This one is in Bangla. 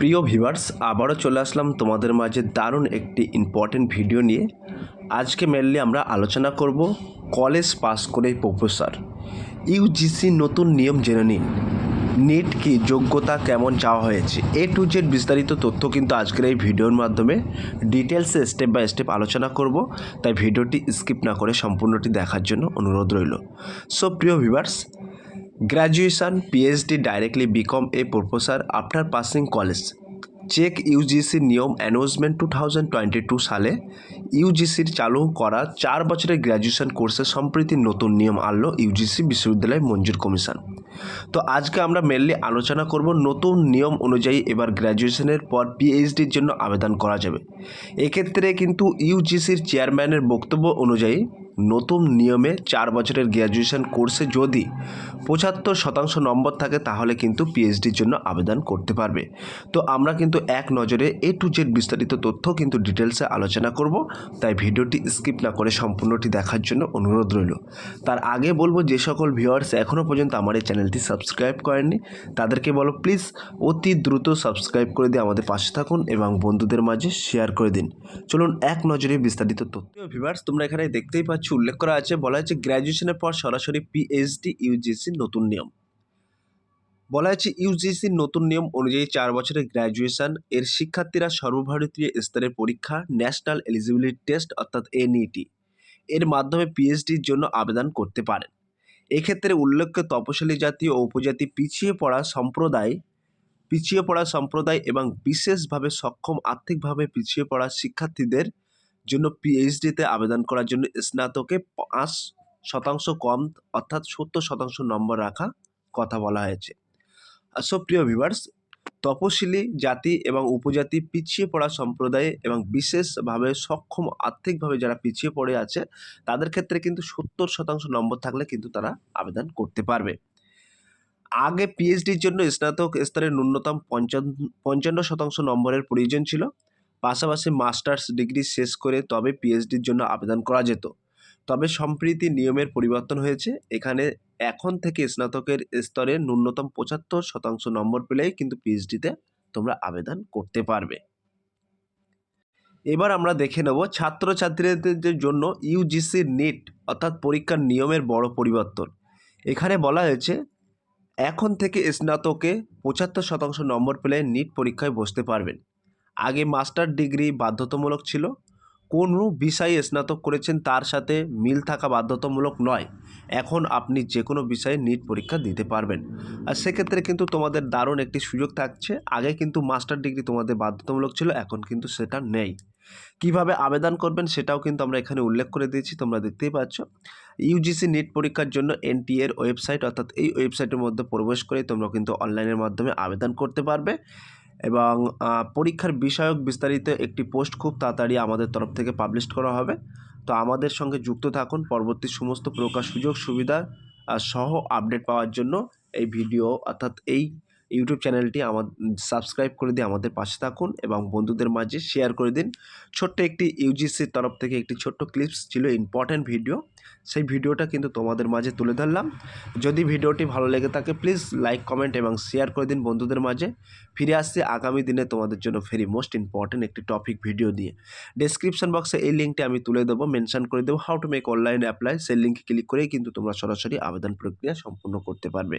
প্রিয় ভিভার্স আবারও চলে আসলাম তোমাদের মাঝে দারুণ একটি ইম্পর্টেন্ট ভিডিও নিয়ে। আজকে মেনলি আমরা আলোচনা করব কলেজ পাস করে প্রফেসর ইউজিসি নতুন নিয়ম জেনে নিন। নিট কি, যোগ্যতা কেমন চাওয়া হয়েছে? এ টু জেড বিস্তারিত তথ্য কিন্তু আজকের এই ভিডিওর মাধ্যমে ডিটেলসে স্টেপ বাই স্টেপ আলোচনা করব। তাই ভিডিওটি স্কিপ না করে সম্পূর্ণটি দেখার জন্য অনুরোধ রইল। সো প্রিয় viewers Graduation, PhD directly become a professor after passing college. Check UGC নিয়ম announcement two thousand twenty two সালে। ইউজিসির চালু করা চার বছরের গ্র্যাজুয়েশন কোর্সে সম্প্রতি নতুন নিয়ম আনলো ইউজিসি বিশ্ববিদ্যালয় মঞ্জুর কমিশন। তো আজকে আমরা মেনলি আলোচনা করব নতুন নিয়ম অনুযায়ী এবার গ্র্যাজুয়েশনের পর পিএইচডির জন্য আবেদন করা যাবে। এক্ষেত্রে কিন্তু ইউজিসির চেয়ারম্যানের বক্তব্য অনুযায়ী নতুন নিয়মে চার বছরের গ্র্যাজুয়েশন কোর্সে যদি পঁচাত্তর শতাংশ নম্বর থাকে, তাহলে কিন্তু পিএইচডির জন্য আবেদন করতে পারবে। তো আমরা কিন্তু এক নজরে এ টু জেড বিস্তারিত তথ্য কিন্তু ডিটেলসে আলোচনা করব। তাই ভিডিওটি স্কিপ না করে সম্পূর্ণটি দেখার জন্য অনুরোধ রইল। তার আগে বলব, যে সকল ভিউয়ার্স এখনও পর্যন্ত আমার এই চ্যানেলটি সাবস্ক্রাইব করেননি, তাদেরকে বলো প্লিজ অতি দ্রুত সাবস্ক্রাইব করে দিয়ে আমাদের পাশে থাকুন এবং বন্ধুদের মাঝে শেয়ার করে দিন। চলুন এক নজরে বিস্তারিত তথ্য। ভিউয়ার্স তোমরা এখানে দেখতেই পাচ্ছ উল্লেখ করা আছে। বলা হয়েছে গ্র্যাজুয়েশনের পর সরাসরি পিএইচডি ইউজিসির নতুন নিয়ম। বলা হয়েছে ইউজিসির নতুন নিয়ম অনুযায়ী চার বছরের গ্র্যাজুয়েশন এর শিক্ষার্থীরা সর্বভারতীয় স্তরের পরীক্ষা ন্যাশনাল এলিজিবিলিটি টেস্ট অর্থাৎ এনইটি এর মাধ্যমে পিএইচডির জন্য আবেদন করতে পারেন। এক্ষেত্রে উল্লেখ্য, তপশিলি জাতি ও উপজাতি পিছিয়ে পড়া সম্প্রদায়, পিছিয়ে পড়া সম্প্রদায় এবং বিশেষভাবে সক্ষম আর্থিকভাবে পিছিয়ে পড়া শিক্ষার্থীদের জন্য পিএইচডিতে আবেদন করার জন্য স্নাতকে পাঁচ শতাংশ কম, অর্থাৎ সত্তর শতাংশ নম্বর রাখা কথা বলা হয়েছে। সো প্রিয় ভিভার্স তপশিলি জাতি এবং উপজাতি পিছিয়ে পড়া সম্প্রদায়ে এবং বিশেষভাবে সক্ষম আর্থিকভাবে যারা পিছিয়ে পড়ে আছে, তাদের ক্ষেত্রে কিন্তু সত্তর শতাংশ নম্বর থাকলে কিন্তু তারা আবেদন করতে পারবে। আগে পিএইচডির জন্য স্নাতক স্তরের ন্যূনতম পঞ্চান্ন শতাংশ নম্বরের প্রয়োজন ছিল। পাশাপাশি মাস্টার্স ডিগ্রি শেষ করে তবে পিএইচডির জন্য আবেদন করা যেত। তবে সম্প্রীতি নিয়মের পরিবর্তন হয়েছে। এখানে এখন থেকে স্নাতকের স্তরে ন্যূনতম পঁচাত্তর শতাংশ নম্বর পেলেই কিন্তু পিএইচডিতে তোমরা আবেদন করতে পারবে। এবার আমরা দেখে নেব ছাত্রছাত্রীদের জন্য ইউজিসি নিট, অর্থাৎ পরীক্ষার নিয়মের বড় পরিবর্তন। এখানে বলা হয়েছে, এখন থেকে স্নাতকে পঁচাত্তর শতাংশ নম্বর পেলে নিট পরীক্ষায় বসতে পারবেন। আগে মাস্টার ডিগ্রি বাধ্যতামূলক ছিল। কোনো বিষয়ে স্নাতক করেছেন তার সাথে মিল থাকা বাধ্যতামূলক নয়। এখন আপনি যে কোনো বিষয়ে নিট পরীক্ষা দিতে পারবেন। আর সেক্ষেত্রে কিন্তু তোমাদের দারুণ একটি সুযোগ থাকছে। আগে কিন্তু মাস্টার ডিগ্রি তোমাদের বাধ্যতামূলক ছিল, এখন কিন্তু সেটা নেই। কীভাবে আবেদন করবেন সেটাও কিন্তু আমরা এখানে উল্লেখ করে দিয়েছি, তোমরা দেখতেই পাচ্ছ। ইউজিসি নিট পরীক্ষার জন্য এনটি এর ওয়েবসাইট, অর্থাৎ এই ওয়েবসাইটের মধ্যে প্রবেশ করে তোমরা কিন্তু অনলাইনের মাধ্যমে আবেদন করতে পারবে। এবং পরীক্ষার বিষয়ক বিস্তারিত একটি পোস্ট খুব তাড়াতাড়ি আমাদের তরফ থেকে পাবলিশ করা হবে। তো আমাদের সঙ্গে যুক্ত থাকুন, পরবর্তী সমস্ত প্রকার সুযোগ সুবিধা সহ আপডেট পাওয়ার জন্য এই ভিডিও অর্থাৎ এই ইউটিউব চ্যানেলটি আমার সাবস্ক্রাইব করে দিয়ে আমাদের পাশে থাকুন এবং বন্ধুদের মাঝে শেয়ার করে দিন। ছোট্ট একটি ইউজিসির তরফ থেকে একটি ছোট্ট ক্লিপস ছিল ইম্পর্ট্যান্ট ভিডিও সেই ভিডিওটা কিন্তু তোমাদের মাঝে তুলে ধরলাম। যদি ভিডিওটি ভালো লেগে থাকে প্লিজ লাইক কমেন্ট এবং শেয়ার করে দিন বন্ধুদের মাঝে। ফিরে আসছি আগামী দিনে তোমাদের জন্য ভেরি মোস্ট ইম্পর্ট্যান্ট একটি টপিক ভিডিও দিয়ে ডেসক্রিপশন বক্সে এই লিঙ্কটি আমি তুলে দেবো মেনশন করে দেবো how to make online apply সেই লিঙ্কে ক্লিক করেই কিন্তু তোমরা সরাসরি আবেদন প্রক্রিয়া সম্পূর্ণ করতে পারবে।